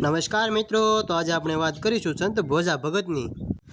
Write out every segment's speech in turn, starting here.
નમસ્કાર મિત્રો, તો આજે આપણે વાત કરીશું સંત ભોજા ભગતની.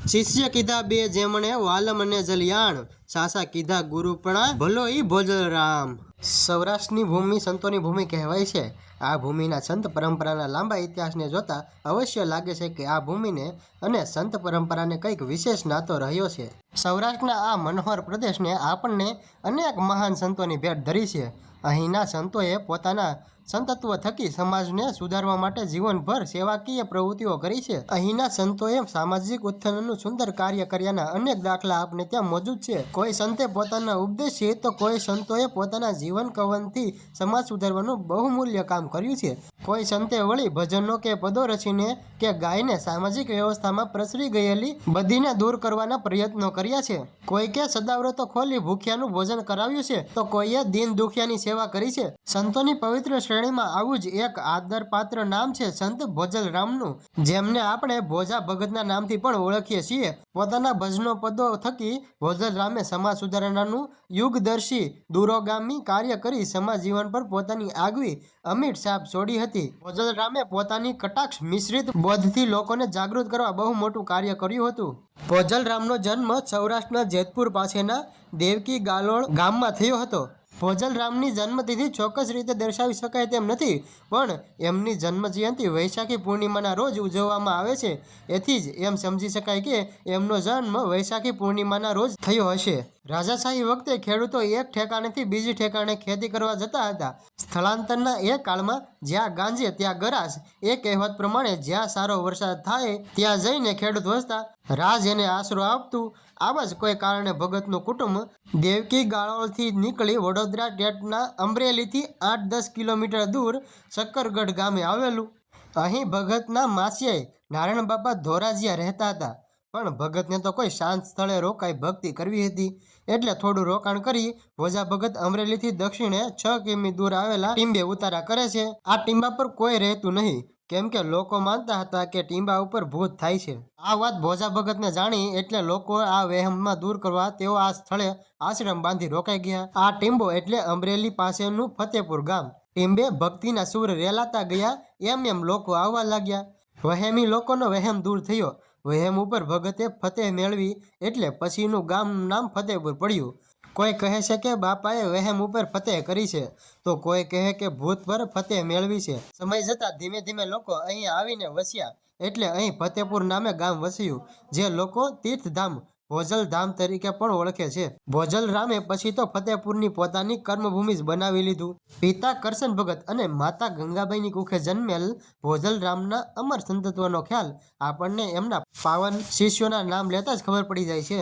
શિષ્ય કીધા બે જેમણે, વાલમ અને જલિયાણ. સાસા કીધા ગુરુપણા ભલો ઈ ભોજરામ. સૌરાષ્ટ્રની ભૂમિ સંતોની ભૂમિ કહેવાય છે. આ ભૂમિના સંત પરંપરાના લાંબા ઇતિહાસને જોતા અવશ્ય લાગે છે કે આ ભૂમિને અને સંત પરંપરાને કંઈક વિશેષ નાતો રહ્યો છે. સૌરાષ્ટ્રના આ મનોહર પ્રદેશને આપણને અનેક મહાન સંતોની ભેટ ધરી છે. અહીંના સંતોએ પોતાના સંતત્વ થકી સમાજને સુધારવા માટે જીવનભર સેવાકીય પ્રવૃત્તિઓ કરી છે. અહીંના સંતોએ સામાજિક ઉત્થાનનું સુંદર કાર્ય કર્યાના અનેક દાખલા આપને ત્યાં મોજૂદ છે. કોઈ સંતે પોતાના ઉપદેશી તો કોઈ સંતોએ પોતાના જીવન કવનથી સમાજ સુધારવાનું બહુમૂલ્ય કામ કર્યું છે. કોઈ સંતે વળી ભજનો કે પદો રચીને કે ગાયને સામાજિક વ્યવસ્થામાં પ્રસરી ગયેલી બધીને દૂર કરવાના પ્રયત્નો કર્યા છે. કોઈ કે સદાવ્રતો ખોલી ભૂખ્યાનું ભોજન કરાવ્યું છે તો કોઈએ દિન દુખિયાની સેવા કરી છે. સંતોની પવિત્ર શ્રેણીમાં આવું જ એક આદરપાત્ર નામ છે સંત ભોજલરામનું જેમને આપણે ભોજા ભગતના નામથી પણ ઓળખીએ છીએ. પોતાના ભજનો પદો થકી ભોજલરામે સમાજ સુધારણાનું યુગદર્શી, દૂરોગામી કાર્ય કરી સમાજ જીવન પર પોતાની આગવી અમિટ છાપ છોડી હતી. ભોજલરામે પોતાની કટાક્ષ મિશ્રિત બોધથી લોકોને જાગૃત કરવા બહુ મોટું કાર્ય કર્યું હતું. ભોજલરામનો જન્મ સૌરાષ્ટ્રના જેતપુર પાસેના દેવકી ગાલોળ ગામમાં થયો હતો. ભોજલ રામની જન્મતિથિ ચોક્કસ રીતે દર્શાવી શકાય તેમ નથી, પણ એમની જન્મ જયંતિ વૈશાખી પૂર્ણિમાના રોજ ઉજવવામાં આવે છે. એથી જ એમ સમજી શકાય કે એમનો જન્મ વૈશાખી પૂર્ણિમાના રોજ થયો હશે. રાજાશાહી વખતે ખેડૂતો એક ઠેકાણેથી બીજી ઠેકાણે ખેતી કરવા જતા હતા. સ્થળાંતરના એ કાળમાં જ્યાં ગાંજે, ત્યાં ગરાસ, એ કહેવત પ્રમાણે જ્યાં સારો વરસાદ થાય, ત્યાં જઈને ખેડૂત વસતા. રાજ એને આશરો આપતું. આવા જ કોઈ કારણે ભગતનું કુટુંબ દેવકી ગાળોળથી નીકળી વડોદરા ટેટના અમરેલીથી આઠ દસ કિલોમીટર દૂર શક્કરગઢ ગામે આવેલું. અહીં ભગતના માસીએ નારાયણ બાપા ધોરાજીયા રહેતા હતા. પણ ભગતને તો કોઈ શાંત સ્થળે રોકાઈ ભક્તિ કરવી હતી. એટલે થોડું રોકાણ કરી ભોજા ભગત અમરેલીથી દક્ષિણે છ કિમી દૂર આવેલા ટીંબે ઉતારા કરે છે. આ ટીંબા પર કોઈ રહેતું નહીં. કેમ કે લોકો માનતા હતા કે ટીંબા ઉપર ભૂત થાય છે. આ વાત ભોજા ભગતને જાણી એટલે લોકો આ વહેમમાં દૂર કરવા તેઓ આ સ્થળે આશ્રમ બાંધી રોકાઈ ગયા. આ ટીંબો એટલે અમરેલી પાસેનું ફતેપુર ગામ. ટીંબે ભક્તિના સૂર રેલાતા ગયા. એમ એમ લોકો આવવા લાગ્યા. વહેમી લોકોનો વહેમ દૂર થયો. વહેમ ઉપર ભગતે ફતેહ મેળવી એટલે પછીનું ગામ નામ ફતેહપુર પડ્યું. કોઈ કહે છે કે, બાપાએ વહેમ ઉપર ફતેહ કરી છે. તો કોઈ કહે કે, ભૂત પર ફતેહ મેળવી છે. સમય જતાં ધીમે ધીમે લોકો અહીં આવીને વસ્યા એટલે અહીં ફતેહપુર નામે ગામ વસ્યું, જે લોકો તીર્થધામ ભોજલ ધામ તરીકે પણ ઓળખે છે. ભોજલ રામે પછી તો ફતેહપુરની પોતાની કર્મભૂમિ જ બનાવી લીધું. પિતા કરશન ભગત અને માતા ગંગાબાઈની કુખે જન્મેલ ભોજલ રામના અમર સંતત્વનો ખ્યાલ આપણને એમના પાવન શિષ્યોના નામ લેતા જ ખબર પડી જાય છે.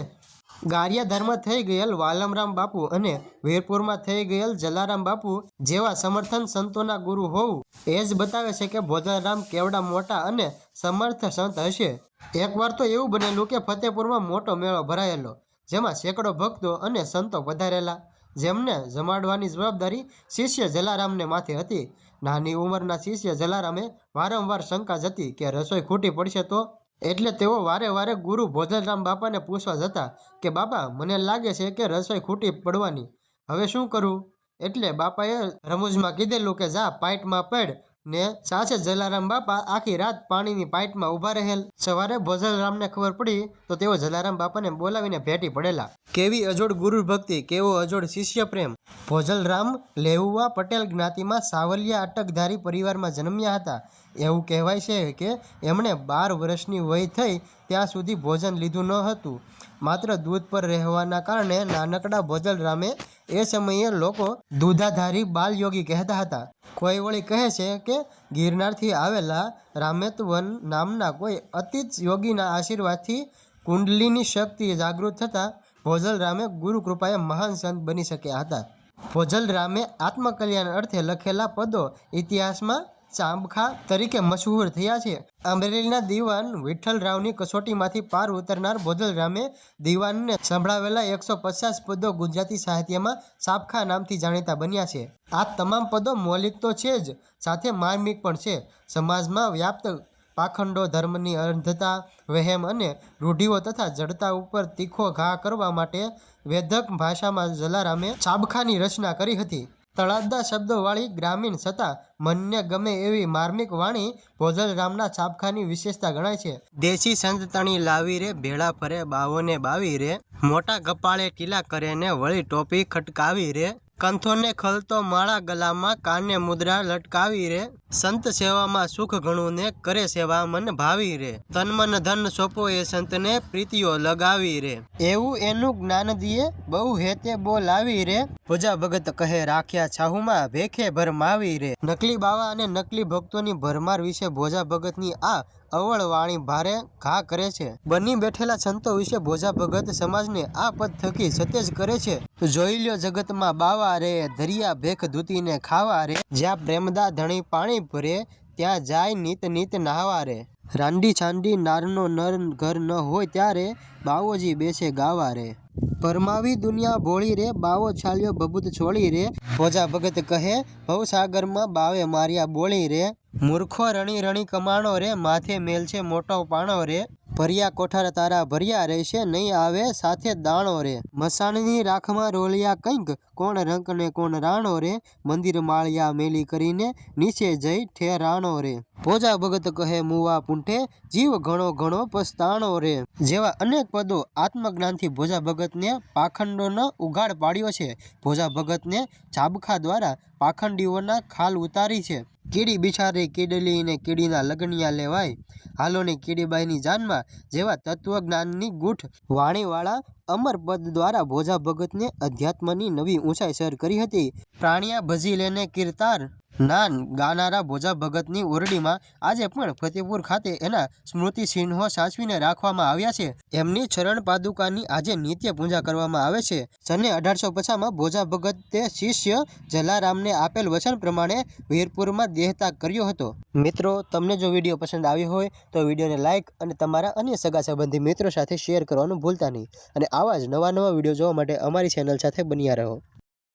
ગારિયા ધરમાં થઈ ગયેલ વાલમરામ બાપુ અને વીરપુરમાં થઈ ગયેલ જલારામ બાપુ જેવા સમર્થન સંતોના ગુરુ હોવું એ જ બતાવે છે કે ભોજનરામ કેવડા મોટા અને સમર્થ સંત હશે. એકવાર તો એવું બનેલું કે ફતેપુરમાં મોટો મેળો ભરાયેલો, જેમાં સેંકડો ભક્તો અને સંતો પધારેલા, જેમને જમાડવાની જવાબદારી શિષ્ય જલારામને માથે હતી. નાની ઉંમરના શિષ્ય જલારામે વારંવાર શંકા જતી કે રસોઈ ખૂટી પડશે તો એટલે તેઓ વારે વારે ગુરુ ભોજનરામ બાપાને પૂછવા જતા કે, બાપા, મને લાગે છે કે રસોઈ ખૂટી પડવાની. હવે શું કરું? એટલે બાપાએ રમૂજમાં કીધેલું કે, જા, પાઇટમાં પડ ને સાસે જલારામ બાપા આખી રાત પાણીની પાઇટમાં ઊભા રહેલ. સવારે ભોજલરામને ખબર પડી તો તેઓ જલારામ બાપાને બોલાવીને ભેટી પડેલા. કેવી અજોડ ગુરુ ભક્તિ કેવો અજોડ શિષ્ય પ્રેમ. ભોજલરામ લેહુવા પટેલ જ્ઞાતિમાં સાવલિયા અટકધારી પરિવારમાં જન્મ્યા હતા. એવું કહેવાય છે કે એમણે બાર વર્ષની વય થઈ ત્યાં સુધી ભોજન લીધું ન હતું. માત્ર દૂધ પર રહેવાના કારણે નાનકડા ભોજલરામે એ સમયે લોકો દૂધાધારી બાલયોગી કહેતા હતા. કોઈ વળી કહે છે કે ગિરનારથી આવેલા રામેતવન નામના કોઈ અતિત યોગીના આશીર્વાદથી કુંડલીની શક્તિ જાગૃત થતાં ભોજલરામે ગુરુ કૃપાએ મહાન સંત બની શક્યા હતા. ભોજલરામે આત્મકલ્યાણ અર્થે લખેલા પદો ઇતિહાસમાં ચાંબખા તરીકે મશહૂર થયા છે. અમરેલીના દીવાન વિઠ્ઠલરાવની કસોટીમાંથી પાર ઉતરનાર બોદલરામે દીવાનને સંભળાવેલા એકસો પચાસ પદો ગુજરાતી સાહિત્યમાં સાબખા નામથી જાણીતા બન્યા છે. આ તમામ પદો મૌલિક તો છે જ, સાથે માર્મિક પણ છે. સમાજમાં વ્યાપ્ત પાખંડો ધર્મની અંધતા વહેમ અને રૂઢિઓ તથા જડતા ઉપર તીખો ઘા કરવા માટે વેધક ભાષામાં જલારામે ચાબખાની રચના કરી હતી. તળાદા શબ્દોવાળી ગ્રામીણ છતાં મનને ગમે એવી માર્મિક વાણી ભોજલરામના છાપખાની વિશેષતા ગણાય છે. દેશી સંતતણી લાવી રે, ભેળા ફરે, બાવોને બાવી રે, મોટા કપાળે ટીલા કરે ને વળી ટોપી ખટકાવી રે. કંથોને ખલતો માળા ગલામાં કાને મુદ્રા લટકાવી રે. સંત સેવામાં સુખ ઘણું ને કરે સેવા મન ભાવી રે. તન મન ધન સોપો એ સંતને પ્રીતિઓ લગાવી રે. એવું એનું જ્ઞાન દિયે બહુ હેતે બોલાવી રે. પૂજા ભગત કહે, રાખ્યા છાહુમાં ભેખે ભરમાવી રે. નકલી બાવા અને નકલી ભક્તોની ભરમાર વિશે ભોજા ભગતની આ અવળ વાણી ભારે ઘા કરે છે. બની બેઠેલા સંતો વિશે ભોજા ભગત સમાજને આ પદ થકી સતેજ કરે છે. જોઈ લ્યો જગતમાં બાવા રે, દરિયા ભેખ ધૂતીને ખાવા રે. જ્યાં પ્રેમદા ધણી પાણી ભરે, ત્યાં જાય નીત નીત નાહવા રે. રાંડી છાંડી નારનો નર ઘર ન હોય ત્યારે બાવોજી બેસે ગાવા રે. પરમાવી દુનિયા ભોળી રે, બાવો છાલ્યો બબૂત છોડી રે. ભોજા ભગત કહે, ભવસાગરમાં બાવે માર્યા બોળી રે. મૂર્ખો રણી રણી કમાણો રે, માથે મેલ છે મોટો પાણો રે. ભર્યા કોઠાર તારા ભર્યા રહેશે, નહીં આવે સાથે દાણો રે. મસાણની રાખમાં રોલિયા કંઈક, કોણ રંક ને કોણ રાણો રે. મંદિર માળિયા મેલી કરીને નીચે જઈ ઠેરાણો રે. ભોજા ભગત કહે, મુવા પૂંઠે જીવ ઘણો ઘણો પસ્તાણો રે. જેવા અનેક પદો આત્મજ્ઞાનથી ભોજા ભગતને પાખંડોનો ઉઘાડ પાડ્યો છે. ભોજા ભગતને ચાબખા દ્વારા પાખંડીઓના ખાલ ઉતારી છે. કીડી બિચારી કીડલી ને કીડીના લગનિયા લેવાય. હાલોની કીડીબાઈની જાનમાં જેવા તત્વજ્ઞાનની ગૂઠ વાણીવાળા અમર પદ દ્વારા ભોજા ભગતને અધ્યાત્મની નવી ઊંચાઈ સર કરી હતી. પ્રાણિયા ભજી લેને કીર્તાર નાન ગાનારા ભોજા ભગતની ઓરડીમાં આજે પણ ફતેપુર ખાતે એના સ્મૃતિ ચિહ્નો સાચવીને રાખવામાં આવ્યા છે. એમની ચરણ પાદુકાની આજે નિત્ય પૂજા કરવામાં આવે છે. સને અઢારસો પચાસમાં ભોજા ભગતે શિષ્ય જલારામને આપેલ વચન પ્રમાણે વીરપુરમાં દેહત્યાગ કર્યો હતો. મિત્રો, તમને જો વીડિયો પસંદ આવ્યો હોય તો વિડીયોને લાઇક અને તમારા અન્ય સગા સંબંધી મિત્રો સાથે શેર કરવાનું ભૂલતા નહીં. અને આવા જ નવા નવા વીડિયો જોવા માટે અમારી ચેનલ સાથે બન્યા રહો.